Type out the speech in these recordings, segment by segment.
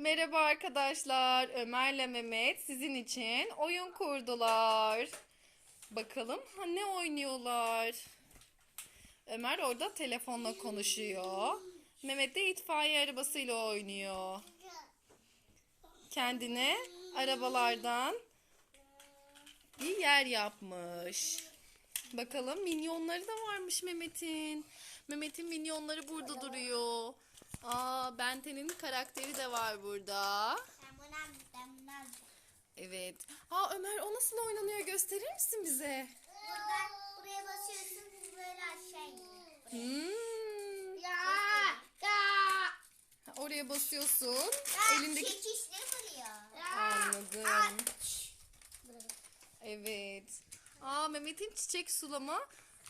Merhaba arkadaşlar. Ömer'le Mehmet sizin için oyun kurdular. Bakalım ha, ne oynuyorlar? Ömer orada telefonla konuşuyor. Mehmet de itfaiye arabasıyla oynuyor. Kendine arabalardan bir yer yapmış. Bakalım minyonları da varmış Mehmet'in. Mehmet'in minyonları burada duruyor. Aa, Benten'in karakteri de var burada. Evet. Aa Ömer o nasıl oynanıyor gösterir misin bize? Buradan buraya basıyorsun böyle aşağı iniyor. Hmm. Ya ya. Oraya basıyorsun. Elindeki... Çekişle vuruyor. Anladım. Evet. Aa Mehmet'in çiçek sulama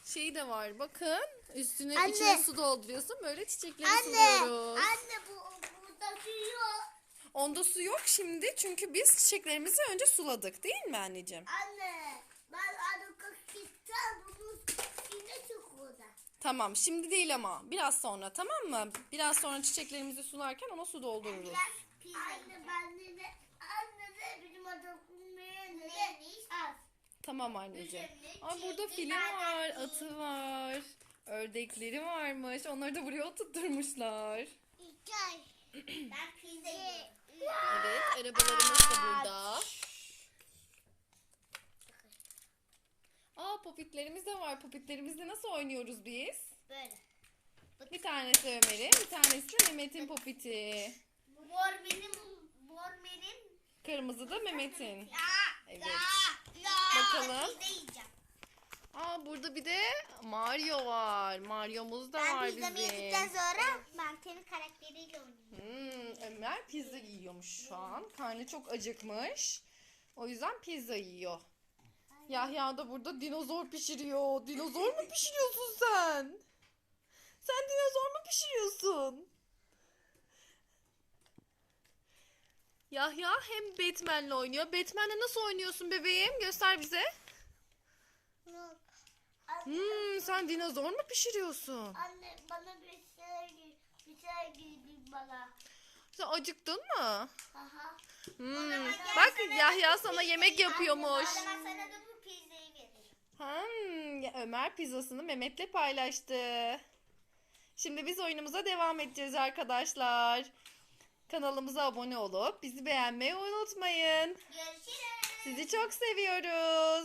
şeyi de var. Bakın. Üstüne Anne. içine su dolduruyorsun. Böyle çiçekleri Anne, suluyoruz. anne bu burada suyu. Onda su yok şimdi çünkü biz çiçeklerimizi önce suladık değil mi anneciğim? Anne, ben arıka gittim bunun içine çok orada. Tamam şimdi değil ama biraz sonra tamam mı? Biraz sonra çiçeklerimizi sularken ona su doldururuz. Anne ben de anne de bizim adamın ne az. Tamam anneciğim. Ay burada fili var, atı var. Ördekleri varmış. Onları da buraya oturtmuşlar. Ben pizza. Evet, arabalarımız da burada. Aa, popitlerimiz de var. Popitlerimizle nasıl oynuyoruz biz? Böyle. Bir tanesi Ömer'in, bir tanesi de Mehmet'in popiti. Mor benim, mor benim. Kırmızı da Mehmet'in. Evet. Bakalım. Pizza yiyeceğim. Aa, burada bir de Mario var. Mario'muz da var Ben pizzamı yedikten bizim. sonra Mante'nin karakteriyle oynayacağım. Hmm, Ömer pizza yiyormuş şu an. Karnı çok acıkmış. O yüzden pizza yiyor. Yahya da burada dinozor pişiriyor. Dinozor mu pişiriyorsun sen? Sen dinozor mu pişiriyorsun? Yahya hem Batman'le oynuyor. Batman'le nasıl oynuyorsun bebeğim? Göster bize. Hmm, sen dinozor mu pişiriyorsun? Anne bana bir şey bir şey giydi bana. Sen acıktın mı? Aha. Hmm, Bak Yahya sana yemek yapıyormuş. Anne, ben sana da bu pizzayı vereyim. Hmm, ya Ömer pizzasını Mehmet'le paylaştı. Şimdi biz oyunumuza devam edeceğiz arkadaşlar. Kanalımıza abone olup bizi beğenmeyi unutmayın. Görüşürüz. Sizi çok seviyoruz.